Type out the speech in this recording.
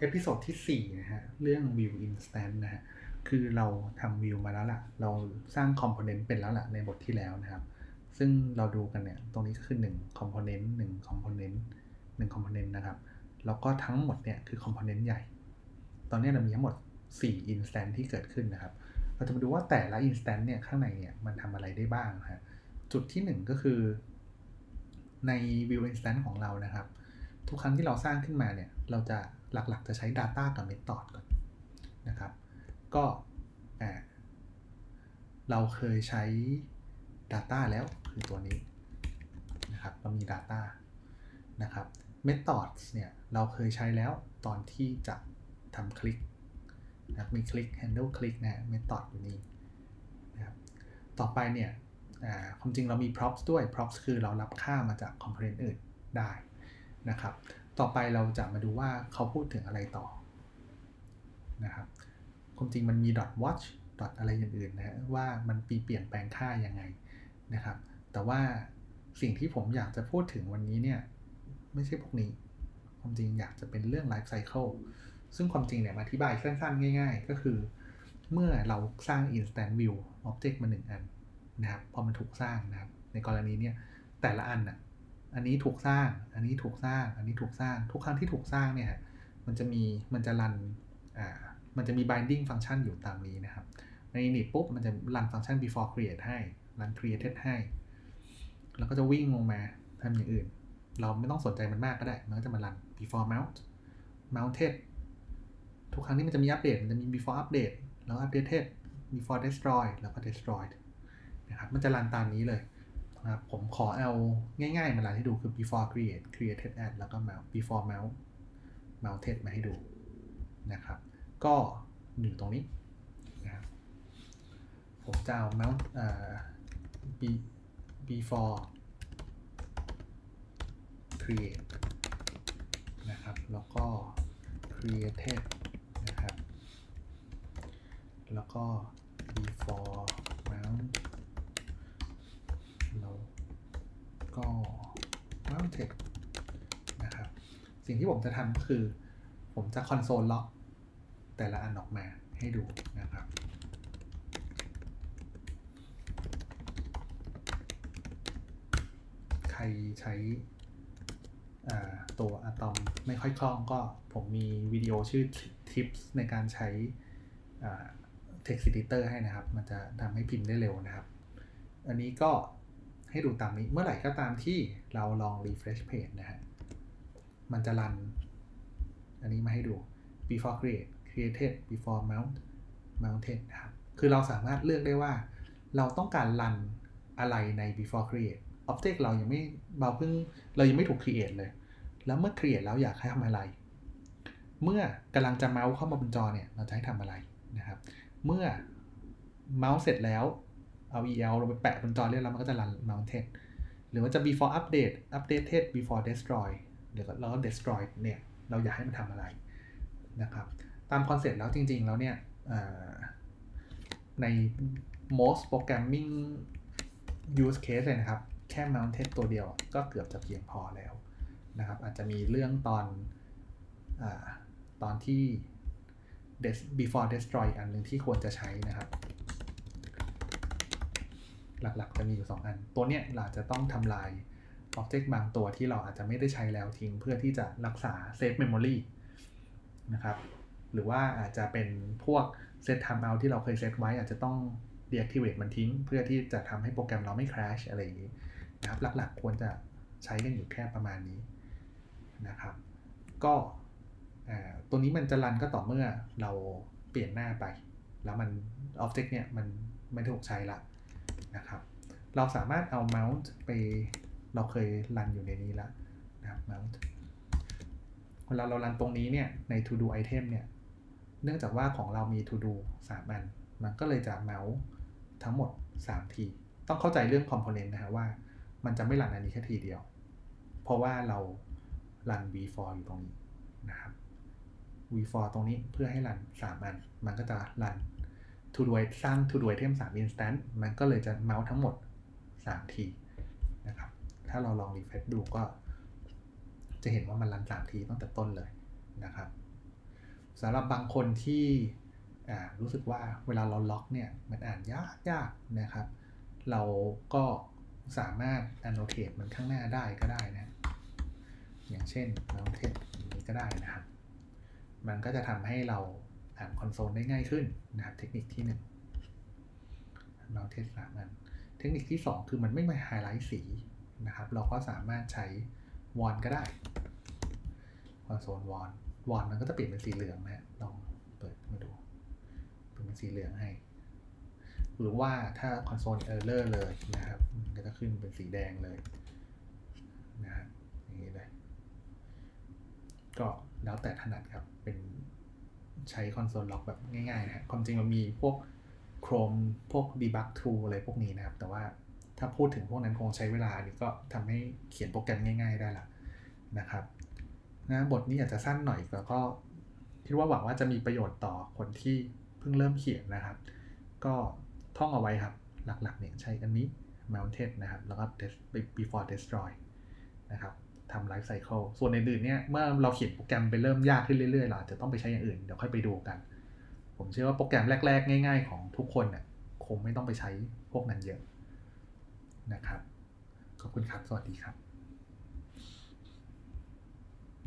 เอพิโซดที่ 4 นะฮะ เรื่อง View Instant นะฮะ คือเราทำวิวมาแล้วล่ะ เราสร้างคอมโพเนนต์เป็นแล้วล่ะในบทที่แล้วนะครับ ซึ่งเราดูกันเนี่ย ตรงนี้ก็คือ1คอมโพเนนต์1คอมโพเนนต์1คอมโพเนนต์นะครับ แล้วก็ทั้งหมดเนี่ยคือคอมโพเนนต์ใหญ่ ตอนนี้เรามีทั้งหมด 4 instant ที่เกิดขึ้นนะครับ เราจะมาดูว่าแต่ละ instant เนี่ยข้างในเนี่ยมันทำอะไรได้บ้างนะฮะ จุดที่ 1 ก็คือใน view instant ของเรานะครับ ทุกครั้งที่เราสร้างขึ้นมาเนี่ย เราจะ หลักๆ จะใช้ data กับ method ก่อนนะครับ ก็เราเคยใช้ data แล้วคือตัวนี้นะครับเรามี data นะครับ methods เนี่ยเราเคยใช้แล้วตอนที่จะทำคลิกนะมีคลิก handle คลิกนะ method อยู่นี่นะครับต่อไปเนี่ยความจริงเรามี props ด้วย props คือเรารับค่ามาจาก component อื่นได้นะครับ ต่อไปเราจะมาดูว่าเขาพูดถึงอะไรต่อนะครับความจริงมันมี dot watch dot อะไรอย่างอื่นนะฮะว่ามันปีเปลี่ยนแปลงค่ายังไงนะครับ แต่ว่าสิ่งที่ผมอยากจะพูดถึงวันนี้เนี่ยไม่ใช่พวกนี้ความจริงอยากจะเป็นเรื่อง life cycle ซึ่งความจริงเนี่ยอธิบายสั้นๆ ง่าย ๆ ก็คือ เมื่อเราสร้าง instant view object มาหนึ่งอันนะครับพอมันถูกสร้างนะครับในกรณีเนี้ยแต่ละอันอะ อันนี้ถูกสร้าง อันนี้ถูกสร้าง อันนี้ถูกสร้าง ทุกครั้งที่ถูกสร้างเนี่ยมันจะมี มันจะรัน อ่า มันจะมี binding function อยู่ตามนี้นะครับ ใน init ปุ๊บ มันจะรันฟังก์ชัน before create ให้ รัน created ให้ แล้วก็จะวิ่งลงมาทำอย่างอื่น เราไม่ต้องสนใจมันมากก็ได้ มันก็จะมารัน before mount mounted ทุกครั้งที่มันจะมีอัปเดต มันจะมี before update แล้ว updated before destroy แล้วก็ destroyed นะครับ มันจะรันตามนี้เลย นะครับผมขอเอาง่ายๆมารันให้ดูคือ before create created add แล้วก็ mount before mount mounted มาให้ดูนะครับ ก็อยู่ตรงนี้นะครับผมจะเอา mount อ่า before create นะครับ แล้วก็ created นะครับ แล้วก็ before mount แล้ว ก็ mounted นะครับ สิ่งที่ผมจะทำคือ ผมจะคอนโซลล็อกแต่ละอันออกมาให้ดูนะครับใครใช้ตัวอะตอมไม่ค่อยคล่องก็ผมมีวิดีโอชื่อ Tips ในการใช้ Text Editor ให้นะครับ มันจะทำให้พิมพ์ได้เร็วนะครับ อันนี้ก็ ให้ดูตามนี้ เมื่อไหร่ก็ตามที่เราลอง refresh page นะฮะ มันจะรัน อันนี้มาให้ดู before create created before mount mounted นะครับ คือเราสามารถเลือกได้ว่า เราต้องการรันอะไรใน before create object เรายังไม่เราเพิ่งเรายังไม่ถูก create เลย แล้วเมื่อ create แล้วอยากให้ทำอะไร เมื่อกำลังจะเมาส์เข้ามาบนจอเนี่ย เราจะให้ทำอะไรนะครับ เมื่อเมาส์เสร็จแล้ว เอา el ลงไปแปะบนจอเรียบร้อยมันก็จะรัน mounted หรือว่าจะ before update updated before destroy หรือแล้ว destroy เนี่ยเราอยากให้มันทำอะไรนะครับ ตามคอนเซ็ปต์แล้วจริง ๆ แล้วเนี่ยใน most programming use case เลยนะครับ แค่ mounted ตัวเดียวก็เกือบจะเพียงพอแล้วนะครับ อาจจะมีเรื่องตอนอตอนที่ before destroy อันหนึ่งที่ควรจะใช้นะครับ หลักๆ จะมีอยู่ 2 อัน ตัวเนี้ยเราจะต้องทำลาย object บางตัวที่เราอาจจะไม่ได้ใช้แล้วทิ้งเพื่อที่จะรักษา save memory นะครับ หรือว่าอาจจะเป็นพวก set timeout ที่เราเคยเซตไว้อาจจะต้อง deactivate มันทิ้ง เพื่อที่จะทำให้โปรแกรมเราไม่ crash อะไรอย่างนี้นะครับ หลักๆ ควรจะใช้กันอยู่แค่ประมาณนี้นะครับ ก็ตัวนี้มันจะรันก็ต่อเมื่อเราเปลี่ยนหน้าไป แล้วมัน object เนี่ยมันไม่ถูกใช้ละ นะครับ เราสามารถเอา mount ไปเราเคยรันอยู่ในนี้แล้วนะครับ mount เวลาเรารันตรงนี้เนี่ยใน to do item เนี่ยเนื่องจากว่าของเรามี to do 3 อัน มันก็เลยจะ mount ทั้งหมด 3 ที ต้องเข้าใจเรื่อง component นะฮะว่า มันจะไม่รันอันนี้แค่ทีเดียว เพราะว่าเรารัน v4 อยู่ตรงนี้นะครับ v4 ตรงนี้เพื่อให้รัน 3 อัน มันก็จะรัน to do สร้าง to do item 3 instance มันก็เลยจะเมาส์ทั้งหมด 3 ทีนะครับ ถ้าเราลอง refresh ดูก็ จะเห็นว่ามันรัน 3 ทีตั้งแต่ต้นเลยนะครับสำหรับบางคนที่รู้สึกว่าเวลาเราล็อกเนี่ย มันอ่านยากยากนะครับ เราก็สามารถ annotate มันข้างหน้าได้ก็ได้นะ อย่างเช่น mounted อย่างนี้ก็ได้นะครับ มันก็จะทำให้เรา อ่านคอนโซลได้ง่ายขึ้นนะครับเทคนิคที่1 mounted สามอัน เทคนิคที่ 2 คือมันไม่มาไฮไลท์สีนะครับ เราก็สามารถใช้วอนก็ได้คอนโซลวอนวอนมันก็จะเปลี่ยนเป็นสีเหลืองนะลองเปิดมาดูเปลี่ยนเป็นสีเหลืองให้ หรือว่าถ้าคอนโซลเออร์เลอร์เลยนะครับมันก็จะขึ้นเป็นสีแดงเลยนะครับอย่างนี้เลยก็แล้วแต่ถนัดครับเป็น ใช้คอนโซลล็อกแบบง่ายๆนะความจริงมันมีพวก Chrome พวก debug tool อะไรพวกนี้นะครับ แต่ว่าถ้าพูดถึงพวกนั้นคงใช้เวลานี่ก็ทำให้เขียนโปรแกรมง่าย ๆได้ละนะครับนะบทนี้อาจจะสั้นหน่อยแล้วก็คิดว่าหวังว่าจะมีประโยชน์ต่อคนที่เพิ่งเริ่มเขียนนะครับ ก็ท่องเอาไว้ครับ หลักๆเนี่ยใช้อันนี้ mounted นะครับ แล้วก็ before destroy นะครับ ทำไลฟ์ไซเคิลส่วนอื่นๆเนี่ยเมื่อเราเขียนโปรแกรมไปเริ่มยากขึ้นเรื่อยๆเราจะต้องไปใช้อย่างอื่นเดี๋ยวค่อยไปดูกัน ผมเชื่อว่าโปรแกรมแรก ๆ ง่าย ๆ ของทุกคนเนี่ยคงไม่ต้องไปใช้พวกนั้นเยอะนะครับ ขอบคุณครับ สวัสดีครับ